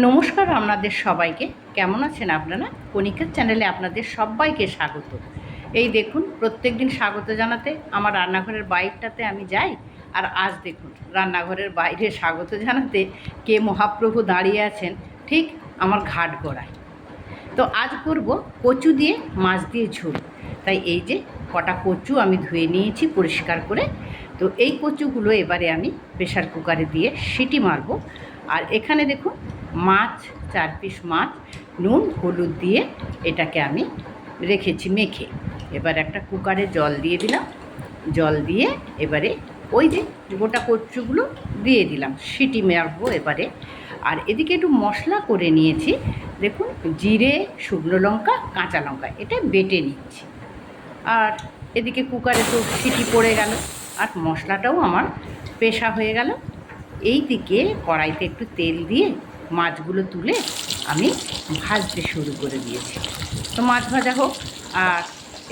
নমস্কার আপনাদের সবাইকে। কেমন আছেন আপনারা? কণিকার চ্যানেলে আপনাদের সবাইকে স্বাগত। এই দেখুন প্রত্যেক দিন স্বাগত জানাতে আমার রান্নাঘরের বাইরটাতে আমি যাই, আর আজ দেখুন, রান্নাঘরের বাইরে স্বাগত জানাতে কে মহাপ্রভু দাঁড়িয়ে আছেন, ঠিক আমার ঘাট গোড়ায়। তো আজ করব কচু দিয়ে মাছ দিয়ে ঝোল। তাই এই যে কটা কচু আমি ধুয়ে নিয়েছি পরিষ্কার করে, তো এই কচুগুলো এবারে আমি প্রেশার কুকারে দিয়ে সিটি মারবো। আর এখানে দেখুন মাছ, চার পিস মাছ, নুন, হলুদ দিয়ে এটাকে আমি রেখেছি মেখে। এবার একটা কুকারে জল দিয়ে দিলাম। জল দিয়ে এবারে ওই যে গোটা কচুগুলো দিয়ে দিলাম, সিটি মারবো এবারে। আর এদিকে একটু মশলা করে নিয়েছি, দেখুন, জিরে, শুকনো লঙ্কা, কাঁচা লঙ্কা, এটা বেটে নিচ্ছি। আর এদিকে কুকারে তো সিটি পড়ে গেল, আর মশলাটাও আমার পেশা হয়ে গেল। এই দিকে কড়াইতে একটু তেল দিয়ে মাছগুলো তুলে আমি ভাজতে শুরু করে দিয়েছি। তো মাছ ভাজা হোক, আর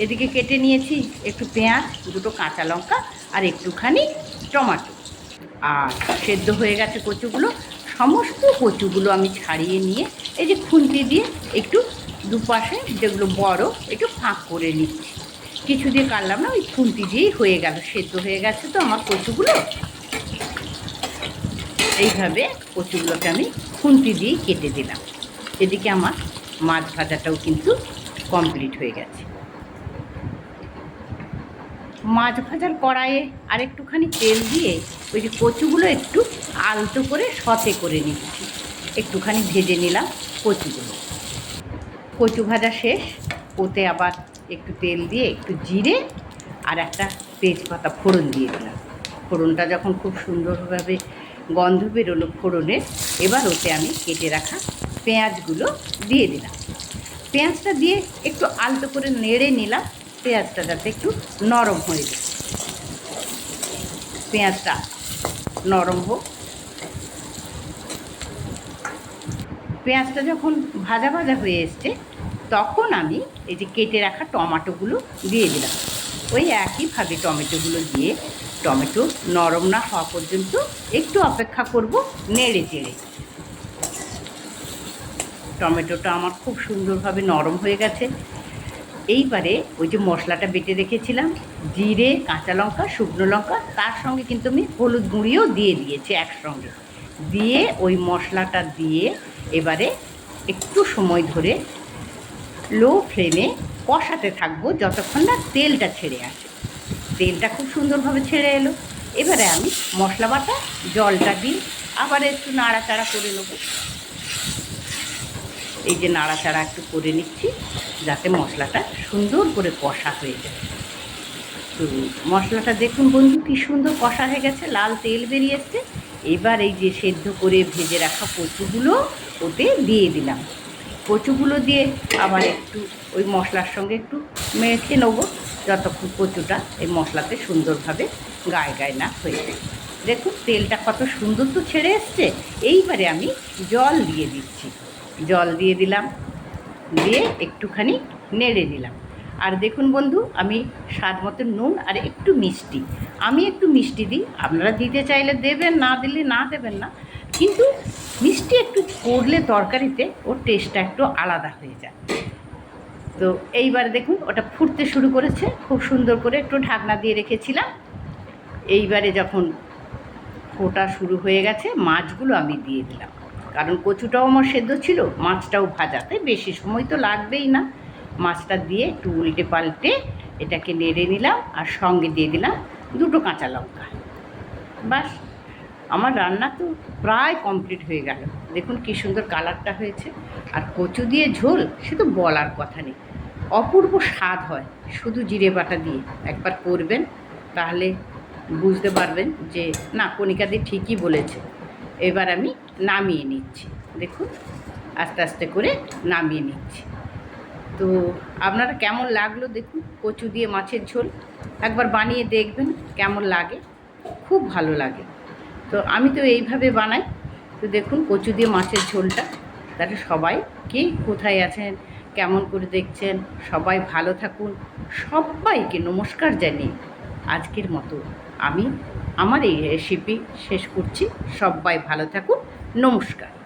এদিকে কেটে নিয়েছি একটু পেঁয়াজ, দুটো কাঁচা লঙ্কা আর একটুখানি টমাটো। আর সেদ্ধ হয়ে গেছে কচুগুলো। সমস্ত কচুগুলো আমি ছাড়িয়ে নিয়ে এই যে খুন্তি দিয়ে একটু দুপাশে যেগুলো বড় একটু ফাঁক করে নিচ্ছি। কিছু দিয়ে কাটলাম না, ওই খুন্তি দিয়েই হয়ে গেল। সেদ্ধ হয়ে গেছে তো আমার কচুগুলো। এইভাবে কচুগুলোকে আমি খুন্তি দিয়ে কেটে দিলাম। এদিকে আমার মাছ ভাজাটাও কিন্তু কমপ্লিট হয়ে গেছে। মাছ ভাজার কড়াইয়ে আর একটুখানি তেল দিয়ে ওই যে কচুগুলো একটু আলতো করে সতে করে নিচ্ছি। একটুখানি ভেজে নিলাম কচুগুলো। কচু ভাজা শেষ, ওতে আবার একটু তেল দিয়ে একটু জিরে আর একটা তেজপাতা ফোড়ন দিয়ে দিলাম। ফোড়নটা যখন খুব সুন্দরভাবে গন্ধ বেরোলো ফোড়নের এবার ওতে আমি কেটে রাখা পেঁয়াজগুলো দিয়ে দিলাম। পেঁয়াজটা দিয়ে একটু আলতো করে নেড়ে নিলাম। পেঁয়াজটা যাতে একটু নরম হয়ে যায়। পেঁয়াজটা নরম হোক। পেঁয়াজটা যখন ভাজা ভাজা হয়ে এসছে, তখন আমি এই যে কেটে রাখা টমাটোগুলো দিয়ে দিলাম। ওই একইভাবে টমেটোগুলো দিয়ে টমেটো নরম না হওয়া পর্যন্ত একটু অপেক্ষা করব নেড়ে চেড়ে। টমেটোটা আমার খুব সুন্দরভাবে নরম হয়ে গেছে। এইবারে ওই যে মশলাটা বেটে রেখেছিলাম, জিরে, কাঁচা লঙ্কা, শুকনো লঙ্কা, তার সঙ্গে কিন্তু আমি হলুদ গুঁড়িও দিয়ে দিয়েছি একসঙ্গে। দিয়ে ওই মশলাটা দিয়ে এবারে একটু সময় ধরে লো ফ্লেমে কষাতে থাকব যতক্ষণ না তেলটা ছেড়ে আসে। তেলটা খুব সুন্দরভাবে ছেড়ে এলো। এবারে আমি মশলা বাটা, জলটা দিই আবার একটু নাড়াচাড়া করে নেব। এই যে নাড়াচাড়া একটু করে নিচ্ছি, যাতে মশলাটা সুন্দর করে কষা হয়ে যায়। তো মশলাটা দেখুন বন্ধু, কী সুন্দর কষা হয়ে গেছে, লাল তেল বেরিয়ে এসছে। এবার এই যে সেদ্ধ করে ভেজে রাখা কচুগুলো ওতে দিয়ে দিলাম। কচুগুলো দিয়ে আবার একটু ওই মশলার সঙ্গে একটু মেখে নেব, যতক্ষণ কচুটা এই মশলাতে সুন্দরভাবে গায়ে গায়ে না হয়ে যায়। দেখুন, তেলটা কত সুন্দর তো ছেড়ে এসছে। এইবারে আমি জল দিয়ে দিচ্ছি। জল দিয়ে দিলাম, দিয়ে একটুখানি নেড়ে দিলাম। আর দেখুন বন্ধু, আমি স্বাদ মতো নুন আর একটু মিষ্টি। আমি একটু মিষ্টি দিই, আপনারা দিতে চাইলে দেবেন, না দিলে না দেবেন না। কিন্তু মিষ্টি একটু করলে তরকারিতে ওর টেস্টটা একটু আলাদা হয়ে যায়। তো এইবার দেখুন, ওটা ফুটতে শুরু করেছে। খুব সুন্দর করে একটু ঢাকনা দিয়ে রেখেছিলাম। এইবারে যখন ফোটা শুরু হয়ে গেছে, মাছগুলো আমি দিয়ে দিলাম। কারণ কচুটাও আমার সেদ্ধ ছিল, মাছটাও ভাজাতে বেশি সময় তো লাগবেই না। মাছটা দিয়ে একটু উল্টে পাল্টে এটাকে নেড়ে নিলাম আর সঙ্গে দিয়ে দিলাম দুটো কাঁচা লঙ্কা। বাস। আমার রান্না তো প্রায় কমপ্লিট হয়ে গেল। দেখুন কী সুন্দর কালারটা হয়েছে। আর কচু দিয়ে ঝোল, সে তো বলার কথা নেই। অপূর্ব স্বাদ হয় শুধু জিরে বাটা দিয়ে। একবার করবেন, তাহলে বুঝতে পারবেন যে, না, কণিকাদি ঠিকই বলেছে। এবার আমি নামিয়ে নিচ্ছি। দেখুন, আস্তে আস্তে করে নামিয়ে নিচ্ছি। তো আপনারা কেমন লাগল দেখুন কচু দিয়ে মাছের ঝোল? একবার বানিয়ে দেখবেন কেমন লাগে। খুব ভালো লাগে। তো আমি তো এইভাবে বানাই। তো দেখুন কচু দিয়ে মাছের ঝোলটা। তাহলে সবাই কে কোথায় আছেন? কেমন করে দেখছেন? সবাই ভালো থাকুন। সবাইকে নমস্কার জানিয়ে আজকের মতো আমি আমার এই রেসিপি শেষ করছি। সবাই ভালো থাকুন। নমস্কার।